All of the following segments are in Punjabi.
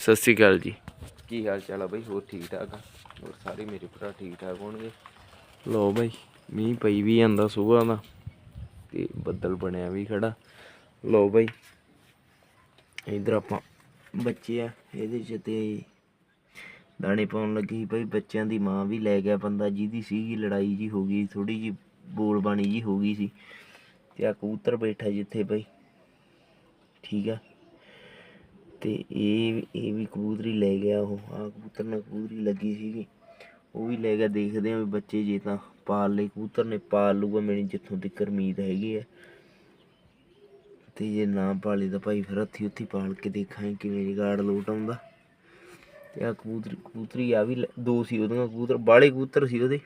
ਸਤਿ ਸ਼੍ਰੀ ਅਕਾਲ ਜੀ। ਕੀ ਹਾਲ ਚਾਲ ਆ ਬਈ? ਹੋਰ ਠੀਕ ਠਾਕ ਆ? ਹੋਰ ਸਾਰੇ ਮੇਰੇ ਭਰਾ ਠੀਕ ਠਾਕ ਹੋਣਗੇ? ਲੋ ਬਈ ਮੀਂਹ ਪਈ ਵੀ ਜਾਂਦਾ ਸੁਬਾਹ ਦਾ ਤੇ ਬੱਦਲ ਬਣਿਆ ਵੀ ਖੜਾ। ਲੋ ਬਈ ਇਧਰ ਆਪਾਂ ਬੱਚੇ ਆ ਇਹਦੇ ਚ ਤੇ ਦਾਣੇ ਪਾਉਣ ਲੱਗੀ ਬਈ। ਬੱਚਿਆਂ ਦੀ ਮਾਂ ਵੀ ਲੈ ਗਿਆ ਬੰਦਾ ਜਿਹਦੀ ਸੀਗੀ ਲੜਾਈ ਜੀ ਹੋ ਗਈ ਥੋੜੀ ਜੀ ਬੋਲ ਬਾਣੀ ਜੀ ਹੋ ਗਈ ਸੀ। ਤੇ ਆ ਕਬੂਤਰ ਬੈਠਾ ਜਿੱਥੇ ਬਈ। ਠੀਕ ਆ? ਅਤੇ ਇਹ ਇਹ ਵੀ ਕਬੂਤਰੀ ਲੈ ਗਿਆ ਉਹ। ਆ ਕਬੂਤਰ ਨਾਲ ਕਬੂਤਰੀ ਲੱਗੀ ਸੀਗੀ। ਉਹ ਵੀ ਲੈ ਗਿਆ। ਦੇਖਦੇ ਆ ਵੀ ਬੱਚੇ ਜੇ ਤਾਂ ਪਾਲ ਲਏ। ਕਬੂਤਰ ਨੇ ਪਾਲ ਲੂਗਾ ਮੇਰੀ ਜਿੱਥੋਂ ਤੱਕ ਉਮੀਦ ਹੈਗੀ ਆ। ਤੇ ਜੇ ਨਾ ਪਾਲੇ ਤਾਂ ਭਾਈ ਫਿਰ ਹੱਥੀ ਉੱਥੀ ਪਾਲ ਕੇ ਦੇਖਾਂਗੇ ਕਿਵੇਂ ਜਗਾੜ ਲੋਟ ਆਉਂਦਾ। ਤੇ ਆ ਕਬੂਤਰੀ ਕਬੂਤਰੀ ਆ ਵੀ ਲੈ- ਦੋ ਸੀ ਉਹਦੀਆਂ। ਕਬੂਤਰ ਬਾਲੇ ਕਬੂਤਰ ਸੀ ਉਹਦੇ।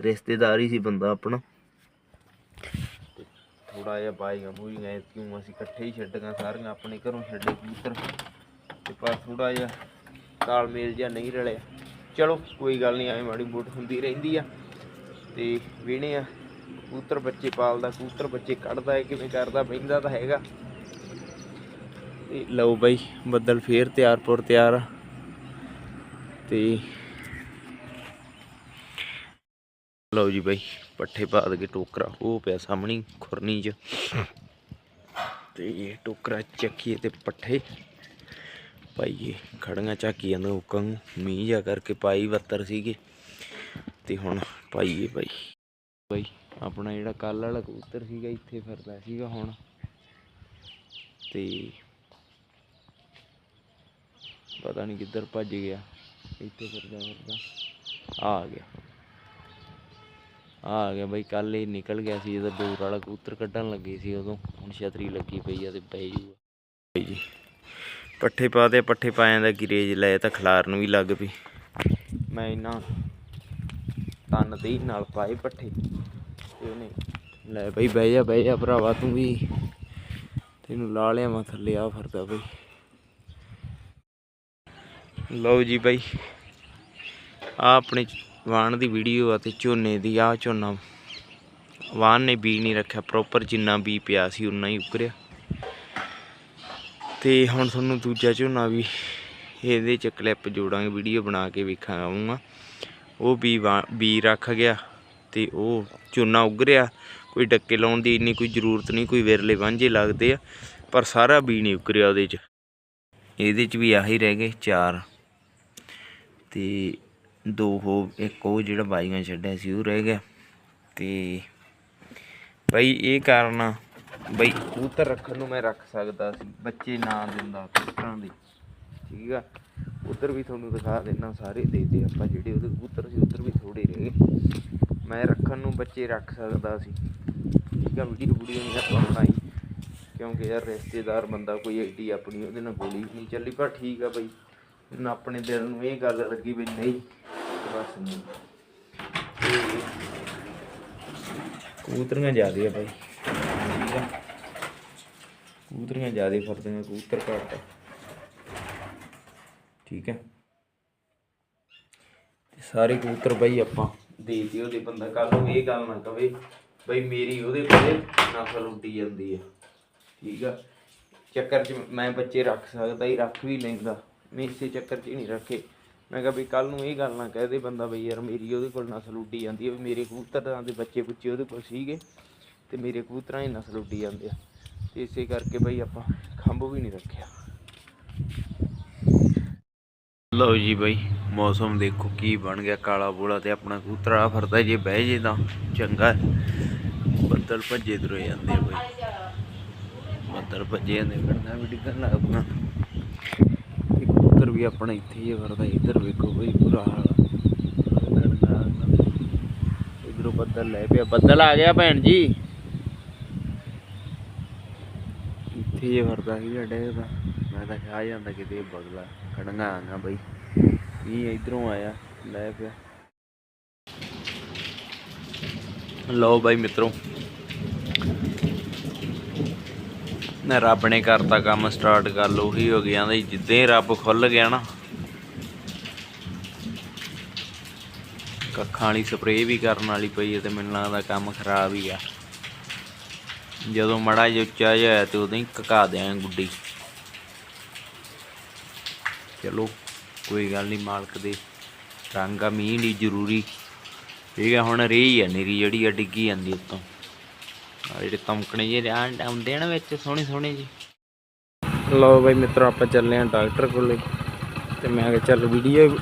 ਰਿਸ਼ਤੇਦਾਰ ਹੀ ਸੀ ਬੰਦਾ ਆਪਣਾ। ਥੋੜਾ ਜਿਹਾ ਬਾਈਆਂ ਬੂਈਆਂ ਕਿਉਂ ਅਸੀਂ ਇਕੱਠੇ ਹੀ ਛੱਡੀਆਂ ਸਾਰੀਆਂ, ਆਪਣੇ ਘਰੋਂ ਛੱਡੇ ਕਬੂਤਰ। ਤੇ ਪਰ ਥੋੜਾ ਜਿਹਾ ਤਾਲਮੇਲ ਜਿਹਾ ਨਹੀਂ ਰਲਿਆ। ਚਲੋ, ਕੋਈ ਗੱਲ ਨਹੀਂ, ਐਵੇਂ ਮਾੜੀ ਮੋਟ ਹੁੰਦੀ ਰਹਿੰਦੀ ਆ। ਤੇ ਵੀਣੇ ਆ, ਕਬੂਤਰ ਬੱਚੇ ਪਾਲਦਾ, ਕਬੂਤਰ ਬੱਚੇ ਕੱਢਦਾ ਹੈ, ਕਿਵੇਂ ਕਰਦਾ, ਬਹਿੰਦਾ ਤਾਂ ਹੈਗਾ। ਤੇ ਲਓ ਬਾਈ, ਬੱਦਲ ਫੇਰ ਤਿਆਰ ਪੁਰ ਤਿਆਰ ਆ। ਤੇ ਲਓ ਜੀ ਬਾਈ, ਪੱਠੇ ਪਾ ਦੇ ਟੋਕਰਾ, ਉਹ ਪਿਆ ਸਾਹਮਣੀ ਖੁਰਨੀ 'ਚ। ਤੇ ਇਹ ਟੋਕਰਾ ਚੱਕੀਏ ਤੇ ਪੱਠੇ ਪਾਈਏ। ਖੜੀਆਂ ਝਾਕੀ ਜਾਂਦਾ ਹੁਕਾਂ ਨੂੰ ਮੀਂਹ ਜਾ ਕਰਕੇ ਪਾਈ ਵੱਤਰ ਸੀਗੇ। ਤੇ ਹੁਣ ਪਾਈਏ ਬਾਈ। ਬਾਈ, ਆਪਣਾ ਜਿਹੜਾ ਕੱਲ ਵਾਲਾ ਕਬੂਤਰ ਸੀਗਾ, ਇੱਥੇ ਫਿਰਦਾ ਸੀਗਾ ਹੁਣ। ਤੇ ਪਤਾ ਨਹੀਂ ਕਿੱਧਰ ਭੱਜ ਗਿਆ। ਇੱਥੇ ਫਿਰਦਾ ਫਿਰਦਾ ਆ ਗਿਆ। ਆ ਗਿਆ ਬਈ ਕੱਲ ਹੀ ਨਿਕਲ ਗਿਆ ਸੀ ਜਦੋਂ ਦੂਰ ਵਾਲਾ ਕਬੂਤਰ ਕੱਢਣ ਲੱਗੀ ਸੀ ਉਦੋਂ। ਹੁਣ ਛਤਰੀ ਲੱਗੀ ਪਈ ਆ ਤੇ ਪੈ ਬਈ ਜੀ, ਪੱਠੇ ਪਾ ਦੇ, ਪੱਠੇ ਪਾਇਆਂ ਦਾ ਗਰੇਜ ਲੈ, ਤਾਂ ਖਲਾਰ ਨੂੰ ਵੀ ਲੱਗ ਪਈ। ਮੈਂ ਇਹਨਾਂ ਤਨ ਦੇ ਨਾਲ ਪਾਏ ਪੱਠੇ। ਤੇ ਉਹਨੇ ਲੈ ਬਈ, ਬਹਿ ਜਾ ਬਹਿ ਜਾ ਭਰਾਵਾ, ਤੂੰ ਵੀ। ਤੈਨੂੰ ਲਾ ਲਿਆ ਮੈਂ ਥੱਲੇ ਆ ਫਿਰਦਾ ਬਈ। ਲਓ ਜੀ ਬਈ ਆ ਆਪਣੇ ਵਾਣ ਦੀ ਵੀਡੀਓ ਆ ਤੇ ਝੋਨੇ ਦੀ ਆ ਝੋਨਾ। ਵਾਣ ਨੇ ਬੀ ਨਹੀਂ ਰੱਖਿਆ ਪ੍ਰੋਪਰ ਜਿੰਨਾ ਬੀ ਪਿਆ ਸੀ ਉਨਾ ਹੀ ਉਕਰਿਆ ਤੇ ਹੁਣ ਤੁਹਾਨੂੰ ਦੂਜਾ ਝੋਨਾ ਵੀ ਇਹਦੇ ਚ ਕਲਿੱਪ ਜੋੜਾਂਗੇ, ਵੀਡੀਓ ਬਣਾ ਕੇ ਵੇਖਾਂਗਾ। ਉਹ ਵੀ ਬੀ ਰੱਖ ਗਿਆ ਤੇ ਉਹ ਝੋਨਾ ਉਗਰਿਆ। ਕੋਈ ਡੱਕੇ ਲਾਉਣ ਦੀ ਇੰਨੀ ਕੋਈ ਜ਼ਰੂਰਤ ਨਹੀਂ, ਕੋਈ ਵਿਰਲੇ ਵਾਂਝੇ ਲੱਗਦੇ ਆ, ਪਰ ਸਾਰਾ ਬੀ ਨਹੀਂ ਉਕਰਿਆ ਉਹਦੇ ਚ। ਇਹਦੇ ਚ ਵੀ ਆਹੀ ਰਹਿ ਗਏ ਚਾਰ। ਤੇ ਦੋ ਹੋ ਇੱਕ ਉਹ ਜਿਹੜਾ ਬਾਈਆਂ ਛੱਡਿਆ ਸੀ ਉਹ ਰਹਿ ਗਿਆ। ਤੇ ਬਈ ਇਹ ਕਾਰਨ ਆ, ਬਈ ਕਬੂਤਰ ਰੱਖਣ ਨੂੰ ਮੈਂ ਰੱਖ ਸਕਦਾ ਸੀ ਬੱਚੇ ਨਾ ਦਿੰਦਾ ਕਬੂਤਰਾਂ ਦੇ। ਠੀਕ ਆ? ਉਧਰ ਵੀ ਤੁਹਾਨੂੰ ਦਿਖਾ ਦੇਣਾ ਸਾਰੇ ਦੇ ਆਪਾਂ ਜਿਹੜੇ ਉਹਦੇ ਕਬੂਤਰ ਸੀ ਉਧਰ ਵੀ ਥੋੜੇ ਰਹਿ ਗਏ। ਮੈਂ ਰੱਖਣ ਨੂੰ ਬੱਚੇ ਰੱਖ ਸਕਦਾ ਸੀ। ਠੀਕ ਆ ਵੀਡੀਓ ਵੀਡੀਓ ਨਹੀਂ ਆਪਾਂ ਬਣਾਈ। ਕਿਉਂਕਿ ਯਾਰ ਰਿਸ਼ਤੇਦਾਰ ਬੰਦਾ ਕੋਈ ਐਡੀ ਆਪਣੀ ਉਹਦੇ ਨਾਲ ਗੋਲੀ ਨਹੀਂ ਚੱਲੀ ਪਰ ਠੀਕ ਆ ਬਈ। ਹੁਣ ਆਪਣੇ ਦਿਲ ਨੂੰ ਇਹ ਗੱਲ ਲੱਗੀ ਵੀ ਨਹੀਂ, ਬਸ ਨਹੀਂ। ਤੇ ਕਬੂਤਰੀਆਂ ਜ਼ਿਆਦੇ ਆ ਭਾਈ ਠੀਕ ਆ ਕਬੂਤਰੀਆਂ ਜ਼ਿਆਦੇ ਫਰਦੀਆਂ ਕਬੂਤਰ ਘੱਟ ਠੀਕ ਹੈ ਤੇ ਸਾਰੇ ਕਬੂਤਰ ਬਈ ਆਪਾਂ ਦੇ ਦਿਓ ਉਹਦੇ ਬੰਦਾ ਕੱਲ ਨੂੰ ਇਹ ਗੱਲ ਨਾ ਕਵੇ, ਬਈ ਮੇਰੀ ਉਹਦੇ ਕੋਲੇ ਨਸਲ ਉੱਡੀ ਜਾਂਦੀ ਹੈ ਠੀਕ ਆ। ਚੱਕਰ 'ਚ ਮੈਂ ਬੱਚੇ ਰੱਖ ਸਕਦਾ ਹੀ ਰੱਖ ਵੀ ਲੈਂਦਾ। ਮੈਂ ਇਸੇ ਚੱਕਰ 'ਚ ਹੀ ਨਹੀਂ ਰੱਖੇ। ਮੈਂ ਕਿਹਾ ਵੀ ਕੱਲ ਨੂੰ ਇਹ ਗੱਲ ਨਾ ਕਹਿ ਦੇ ਬੰਦਾ ਬਈ ਯਾਰ ਮੇਰੀ ਉਹਦੇ ਕੋਲ ਨਸਲ ਉੱਡੀ ਜਾਂਦੀ ਹੈ ਵੀ ਮੇਰੇ ਕਬੂਤਰਾਂ ਦੇ ਬੱਚੇ ਬੁੱਚੇ ਉਹਦੇ ਕੋਲ ਸੀਗੇ ਤੇ ਮੇਰੇ ਕਬੂਤਰਾਂ ਦੀ ਨਸਲ ਉੱਡੀ ਜਾਂਦੇ ਆ। ਤੇ ਇਸੇ ਕਰਕੇ ਬਈ ਆਪਾਂ ਖੰਭ ਵੀ ਨਹੀਂ ਰੱਖਿਆ। ਲਓ ਜੀ ਬਈ, ਮੌਸਮ ਦੇਖੋ ਕੀ ਬਣ ਗਿਆ, ਕਾਲਾ ਬੋਲਾ ਤੇ ਆਪਣਾ ਕਬੂਤਰ ਫਰਦਾ ਜੇ ਬਹਿ ਜੇ ਤਾਂ ਚੰਗਾ। ਹੈ। ਬੱਦਲ ਭੱਜੇ ਤੁਰੇ ਜਾਂਦੇ ਆ ਬਈ। ਬੱਦਲ ਭੱਜੇ ਜਾਂਦੇ ਫਿਰਦਾ ਵੀ ਡਿੱਗਣ ਲੱਗਦਾ ਤੇ ਵੀ ਆਪਣਾ ਇੱਥੇ ਹੀ ਫਿਰਦਾ, ਇੱਧਰ ਵੇਖੋ ਬਈ ਬੁਰਾ ਇਧਰੋਂ ਬੱਦਲ ਲੈ ਪਿਆ, ਬੱਦਲ ਆ ਗਿਆ ਭੈਣ ਜੀ। ਇੱਥੇ ਜੇ ਫਿਰਦਾ ਸੀ ਜੱਡੇ ਦਾ ਮੈਂ ਤਾਂ ਖਾ ਜਾਂਦਾ ਕਿਤੇ ਬਗਲਾ ਖੜੀਆਂ ਆਂਗਾ ਬਈ। ਇਹ ਇਧਰੋਂ ਆਇਆ, ਲੈ ਪਿਆ। ਲਓ ਬਾਈ ਮਿੱਤਰੋ ਨਾ ਰੱਬ ਨੇ ਕਰਤਾ ਕੰਮ ਸਟਾਰਟ ਕਰ ਲੋ ਉਹੀ ਹੋ ਗਿਆ ਜੀ, ਜਿੱਦਾਂ ਹੀ ਰੱਬ ਖੁੱਲ ਗਿਆ ਨਾ। ਕੱਖਾਂ ਵਾਲੀ ਸਪਰੇਅ ਵੀ ਕਰਨ ਵਾਲੀ ਪਈ ਹੈ ਤੇ ਮੈਨੂੰ ਲੱਗਦਾ ਕੰਮ ਖਰਾਬ ਹੀ ਆ। ਜਦੋਂ ਮੜਾ ਜਿਹਾ ਉੱਚਾ ਜਿਹਾ ਹੋਇਆ ਤੇ ਉਦੋਂ ਹੀ ਕਕਾ ਦਿਆਂ ਗੁੱਡੀ। ਚਲੋ, ਕੋਈ ਗੱਲ ਨਹੀਂ ਮਾਲਕ ਦੇ ਰੰਗ ਆ, ਮੀਂਹ ਨਹੀਂ ਜ਼ਰੂਰੀ। ਠੀਕ ਹੈ ਹੁਣ ਰਹੀ ਆ, ਨੀਰੀ ਜਿਹੜੀ ਆ, ਡਿੱਗੀ ਜਾਂਦੀ ਉੱਤੋਂ। ਆ ਜਿਹੜੇ ਤਮਕਣੇ ਜਿਹੇ ਆਂ- ਆਉਂਦੇ ਨਾ ਵਿੱਚ, ਸੋਹਣੇ ਸੋਹਣੇ ਜੀ ਲਓ ਬਈ ਮਿੱਤਰੋ, ਆਪਾਂ ਚੱਲੇ ਆ ਡਾਕਟਰ ਕੋਲੇ। ਤੇ ਮੈਂ ਕਿਹਾ ਚੱਲ ਵੀਡੀਓ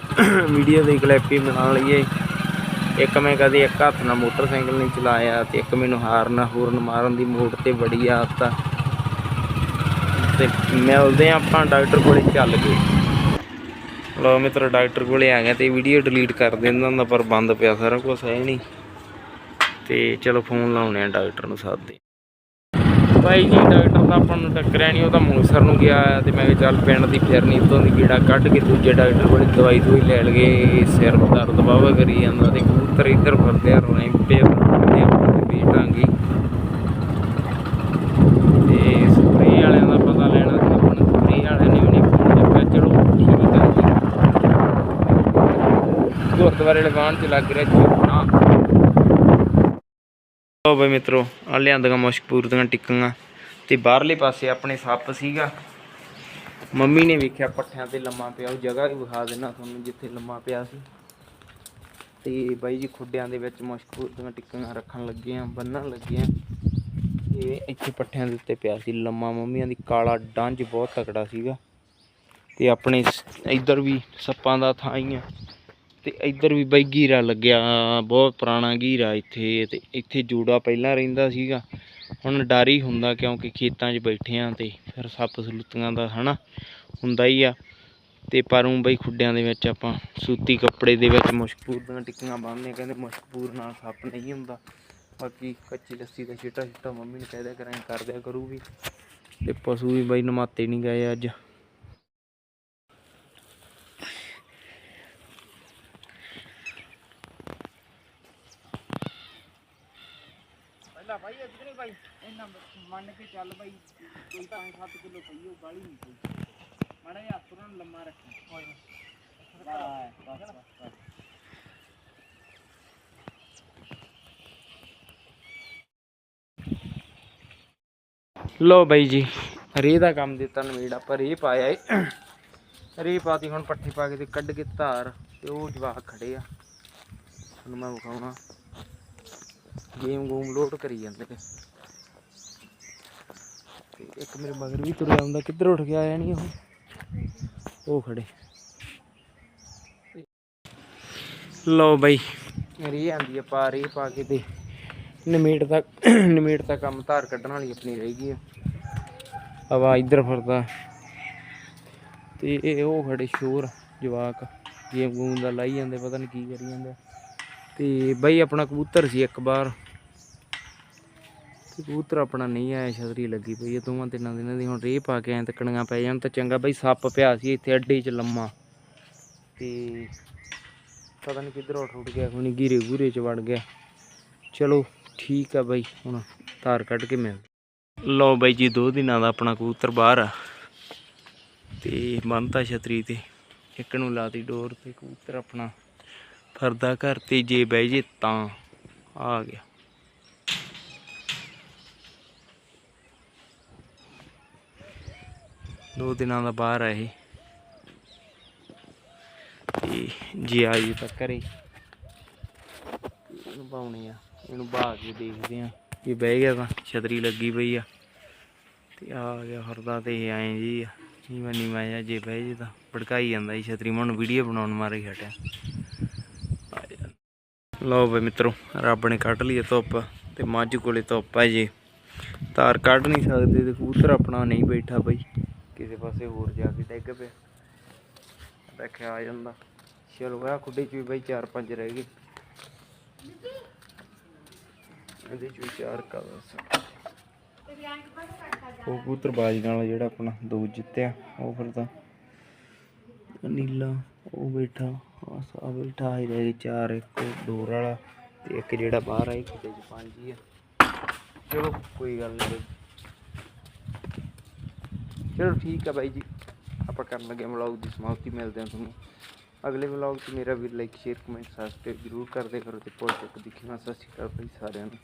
ਵੀਡੀਓ ਦੀ ਕਲਿੱਪ ਹੀ ਬਣਾ ਲਈਏ। ਇੱਕ ਮੈਂ ਕਦੇ ਇੱਕ ਹੱਥ ਨਾਲ ਮੋਟਰਸਾਈਕਲ ਨਹੀਂ ਚਲਾਇਆ ਤੇ ਇੱਕ ਮੈਨੂੰ ਹਾਰਨ ਹੂਰਨ ਮਾਰਨ ਦੀ ਮੋੜ ਤੇ ਬੜੀ ਆਦਤ ਆ। ਤੇ ਮਿਲਦੇ ਆ ਆਪਾਂ ਡਾਕਟਰ ਕੋਲੇ ਚੱਲ ਕੇ। ਲਓ ਮਿੱਤਰੋ, ਡਾਕਟਰ ਕੋਲੇ ਆ ਗਿਆ ਤੇ ਵੀਡੀਓ ਡਿਲੀਟ ਕਰ ਦਿੰਦਾ ਹੁੰਦਾ, ਪਰ ਬੰਦ ਪਿਆ, ਸਾਰਾ ਕੁਝ ਹੈ ਨਹੀਂ। ਤੇ ਚਲੋ ਫੋਨ ਲਾਉਣੇ ਆ ਡਾਕਟਰ ਨੂੰ ਸਾਦੇ ਭਾਈ ਜੀ, ਡਾਕਟਰ ਤਾਂ ਆਪਾਂ ਨੂੰ ਟੱਕਰਿਆ ਨਹੀਂ ਉਹ ਤਾਂ ਮੂਸਰ ਨੂੰ ਗਿਆ ਆ ਤੇ ਮੈਂ ਕਿਹਾ ਚੱਲ ਪਿੰਡ ਦੀ ਫਿਰਨੀ ਤੋਂ ਦੀ ਗੀੜਾ ਕੱਢ ਕੇ ਦੂਜੇ ਡਾਕਟਰ ਕੋਲ ਦਵਾਈ ਦੂਈ ਲੈ ਲਗੇ, ਸਿਰ ਦਰਦ ਬਾਵਾ ਕਰੀ ਜਾਂਦਾ ਤੇ ਕਬੂਤਰ ਇੱਧਰ ਫਿਰਦੇ ਆ ਰੈਂਪੇ ਫਿਰਦੇ ਆ ਵੀ ਤੇ ਸਪਰੇ ਵਾਲਿਆਂ ਦਾ ਪਤਾ ਲੈਣਾ ਸੀ, ਆਪਾਂ ਸਪਰੇ ਵਾਲਿਆਂ ਨੇ ਵੀ ਨਹੀਂ ਫੋਨ ਚਲੋ ਠੀਕ ਆ ਜੀ। ਗੁਰਦੁਆਰੇ ਲਗਾਉਣ ਚ ਲੱਗ ਰਿਹਾ ਲਓ ਬਈ ਮਿੱਤਰੋ ਆ ਲਿਆਂਦੀਆਂ ਮੁਸ਼ਕਪੂਰ ਦੀਆਂ ਟਿੱਕੀਆਂ। ਤੇ ਬਾਹਰਲੇ ਪਾਸੇ ਆਪਣੇ ਸੱਪ ਸੀਗਾ। ਮੰਮੀ ਨੇ ਵੇਖਿਆ ਪੱਠਿਆਂ ਤੇ ਲੰਮਾ ਪਿਆ, ਉਹ ਜਗ੍ਹਾ ਵੀ ਵਿਖਾ ਦੇਣਾ ਤੁਹਾਨੂੰ ਜਿੱਥੇ ਲੰਮਾ ਪਿਆ ਸੀ। ਤੇ ਬਾਈ ਜੀ ਖੁੱਡਿਆਂ ਦੇ ਵਿੱਚ ਮੁਸ਼ਕਪੂਰ ਦੀਆਂ ਟਿੱਕੀਆਂ ਰੱਖਣ ਲੱਗੇ ਆ ਬੰਨਣ ਲੱਗੇ ਆ ਇਹ ਇੱਥੇ ਪੱਠਿਆਂ ਦੇ ਉੱਤੇ ਪਿਆ ਸੀ ਲੰਮਾ। ਮੰਮੀਆਂ ਦੀ ਕਾਲਾ ਡੰਜ ਬਹੁਤ ਤਕੜਾ ਸੀਗਾ। ਤੇ ਆਪਣੇ ਇੱਧਰ ਵੀ ਸੱਪਾਂ ਦਾ ਥਾਂ ਹੀ ਆ। ਤੇ ਇੱਧਰ ਵੀ ਬਈ ਗੀਰਾ ਲੱਗਿਆ, ਬਹੁਤ ਪੁਰਾਣਾ ਗੀਰਾ ਇੱਥੇ ਤੇ ਇੱਥੇ ਜੂੜਾ ਪਹਿਲਾਂ ਰਹਿੰਦਾ ਸੀਗਾ। ਹੁਣ ਡਰ ਹੀ ਹੁੰਦਾ ਕਿਉਂਕਿ ਖੇਤਾਂ 'ਚ ਬੈਠੇ ਆ ਤੇ ਫਿਰ ਸੱਪ ਸਲੂਤੀਆਂ ਦਾ ਹਨਾ ਹੁੰਦਾ ਹੀ ਆ। ਤੇ ਪਰ ਊਂ ਬਈ ਖੁੱਡਿਆਂ ਦੇ ਵਿੱਚ ਆਪਾਂ ਸੂਤੀ ਕੱਪੜੇ ਦੇ ਵਿੱਚ ਮੁਸ਼ਕਪੂਰ ਦੀਆਂ ਟਿੱਕੀਆਂ ਬੰਨ੍ਹਦੇ ਆ ਕਹਿੰਦੇ ਮੁਸ਼ਕਪੂਰ ਨਾਲ ਸੱਪ ਨਹੀਂ ਹੁੰਦਾ। ਬਾਕੀ ਕੱਚੀ ਲੱਸੀ ਦਾ ਛਿੱਟਾ ਛਿੱਟਾ ਮੰਮੀ ਨੇ ਕਹਿ ਦਿਆ ਕਰਾਂ ਕਰ ਦਿਆ ਕਰੂ ਵੀ। ਤੇ ਪਸ਼ੂ ਵੀ ਬਈ ਨਮਾਤੇ ਨਹੀਂ ਗਏ ਅੱਜ। ਪਹਿਲਾਂ ਭਾਈ ਅੱਜ ਨਹੀਂ ਭਾਈ? ਇਹਨਾਂ ਮੰਨ ਕੇ ਚੱਲ ਭਾਈ ਕੋਈ ਤਾਂ 7 ਕਿਲੋ ਪਈ ਉਹ ਗਾਲੀ ਨਹੀਂ ਕੋਈ। ਮਾੜਾ ਜਿਹਾ ਹੱਥ ਨਾਲ ਲੰਮਾ ਰੱਖੀ। ਕੋਈ ਨਾ। ਬਸ ਬਸ ਬਸ ਲੋ ਬਾਈ ਜੀ ਰੇ ਦਾ ਕੰਮ ਦਿੱਤਾ ਨਵੇੜ ਆਪਾਂ ਰੇ ਪਾਇਆ ਏ। ਰੇ ਪਾਤੀ ਹੁਣ ਪੱਠੇ ਪਾ ਕੇ ਤੇ ਕੱਢ ਕੇ ਧਾਰ ਤੇ ਉਹ ਜਵਾਕ ਖੜੇ ਆ। ਤੁਹਾਨੂੰ ਮੈਂ ਵਿਖਾਉਣਾ। ਗੇਮ ਗੂਮ ਲੋਡ ਕਰੀ ਜਾਂਦੇ ਨੇ। ਤੇ ਇੱਕ ਮੇਰੇ ਮਗਰ ਵੀ ਤੁਰਿਆ ਹੁੰਦਾ, ਕਿੱਧਰ ਉੱਠ ਗਿਆ ਆਇਆ ਨਹੀਂ ਉਹ? ਉਹ ਖੜੇ। ਲਓ ਬਾਈ ਰੇ ਆਂਦੀ ਆ, ਪਾ ਰੇ ਪਾ ਕੇ ਤੇ ਨਿਮੇੜ ਦਾ ਨਿਮੇੜ ਦਾ ਕੰਮ ਧਾਰ ਕੱਢਣ ਵਾਲੀ ਆਪਣੀ ਰਹਿ ਗਈ ਆ। ਹਵਾ ਇੱਧਰ ਫਿਰਦਾ। ਤੇ ਇਹ ਉਹ ਖੜੇ ਸ਼ੋਰ, ਜਵਾਕ। ਗੇਮ ਗੂਮ ਦਾ ਲਾਈ ਜਾਂਦੇ, ਪਤਾ ਨਹੀਂ ਕੀ ਕਰੀ ਜਾਂਦੇ। ਤੇ ਬਈ ਆਪਣਾ ਕਬੂਤਰ ਸੀ ਇੱਕ ਵਾਰ। ਕਬੂਤਰ ਆਪਣਾ ਨਹੀਂ ਆਇਆ, ਛਤਰੀ ਲੱਗੀ ਪਈ ਹੈ ਦੋਵਾਂ ਤਿੰਨਾਂ ਦਿਨਾਂ ਦੀ ਹੁਣ ਰੇਹ ਪਾ ਕੇ ਐਂ ਤੱਕਣੀਆਂ ਪੈ ਜਾਣ ਤਾਂ ਚੰਗਾ ਬਈ ਸੱਪ ਪਿਆ ਸੀ ਇੱਥੇ ਅੱਡੇ 'ਚ ਲੰਮਾ। ਤੇ ਪਤਾ ਨਹੀਂ ਕਿੱਧਰ ਉੱਠ ਉੱਠ ਗਿਆ, ਹੁਣੀ ਗੀਰੇ ਗੂਰੇ 'ਚ ਵੜ ਗਿਆ। ਚਲੋ ਠੀਕ ਆ ਬਾਈ, ਹੁਣ ਧਾਰ ਕੱਢ ਕੇ ਮਿਲ ਲਓ ਬਾਈ ਜੀ, ਦੋ ਦਿਨਾਂ ਦਾ ਆਪਣਾ ਕਬੂਤਰ ਬਾਹਰ ਆ। ਤੇ ਬੰਨਤਾ ਛਤਰੀ ਤੇ, ਇੱਕ ਨੂੰ ਲਾਤੀ ਡੋਰ ਤੇ, ਕਬੂਤਰ ਆਪਣਾ ਫਰਦਾ ਘਰ ਤੇ, ਜੇ ਬਹਿ ਜੇ ਤਾਂ ਆ ਗਿਆ। ਦੋ ਦਿਨਾਂ ਦਾ ਬਾਹਰ ਆ ਇਹ। ਤੇ ਜੇ ਆਈ ਤਾਂ ਘਰੇ। ਇਹਨੂੰ ਪਾਉਣੇ ਆ। ਇਹਨੂੰ ਬਾਹ ਕੇ ਦੇਖਦੇ ਆ ਇਹ ਬਹਿ ਗਿਆ ਤਾਂ ਛਤਰੀ ਲੱਗੀ ਪਈ ਆ। ਤੇ ਆ ਗਿਆ ਹਰਦਾ ਤੇ ਇਹ ਐਂ ਜੀ ਆ। ਨੀਵਾਂ ਨੀਵਾਂ ਜਿਹਾ ਜੇ ਬਹਿ ਜੇ ਤਾਂ ਭੜਕਾਈ ਜਾਂਦਾ ਇਹ ਛਤਰੀ। ਮੈਂ ਹੁਣ ਵੀਡੀਓ ਬਣਾਉਣ ਮਾਰੇ ਹੀ ਹਟਿਆ। ਲਓ ਬਈ ਮਿੱਤਰੋ, ਰੱਬ ਨੇ ਕੱਢ ਲਈ ਧੁੱਪ ਤੇ ਮੱਝ ਕੋਲੇ ਧੁੱਪ ਹੈ ਜੇ। ਤਾਰ ਕੱਢ ਨਹੀਂ ਸਕਦੇ ਤੇ ਕਬੂਤਰ ਆਪਣਾ ਨਹੀਂ ਬੈਠਾ ਬਈ। ਕਿਸੇ ਪਾਸੇ ਹੋਰ ਜਾ ਕੇ ਡਿੱਗ ਪਿਆ। ਦੇਖਿਆ ਆ ਜਾਂਦਾ। ਚਲੋ ਆ ਖੁੱਡੇ ਚ ਵੀ ਬਈ ਚਾਰ ਪੰਜ ਰਹਿ ਗਏ। ਇਹਦੇ ਚ ਚਾਰ ਕਾ ਉਹ ਕਬੂਤਰ ਨਾਲ ਜਿਹੜਾ ਆਪਣਾ ਦੋ ਜਿੱਤਿਆ, ਉਹ ਫਿਰ ਤਾਂ ਨੀਲਾ ਉਹ ਬੈਠਾ ਆ ਬੈਠਾ ਹੀ ਰਹਿ ਗਏ ਚਾਰ, ਇੱਕ ਡੋਰ ਵਾਲਾ ਤੇ ਇੱਕ ਜਿਹੜਾ ਬਾਹਰ ਆਈ ਕਿਤੇ ਚ ਪੰਜ ਹੀ ਆ। ਚਲੋ ਕੋਈ ਗੱਲ ਨਹੀਂ ਚਲੋ ਠੀਕ ਆ ਬਾਈ ਜੀ। ਆਪਾਂ ਕਰਨ ਲੱਗੇ ਵਲੌਗ ਦੀ ਸਮਾਪਤੀ, ਮਿਲਦੇ ਹਾਂ ਤੁਹਾਨੂੰ ਅਗਲੇ ਵਲੌਗ 'ਚ। ਮੇਰਾ ਵੀ ਲਾਈਕ ਸ਼ੇਅਰ ਕਮੈਂਟ ਸਬਸਕ੍ਰਾਈਬ ਜ਼ਰੂਰ ਕਰਦੇ ਕਰੋ ਤੇ ਪੋਸਟ ਤੱਕ ਦੇਖਣਾ ਸਤਿ ਸ਼੍ਰੀ ਅਕਾਲ ਬਾਈ ਸਾਰਿਆਂ ਨੂੰ।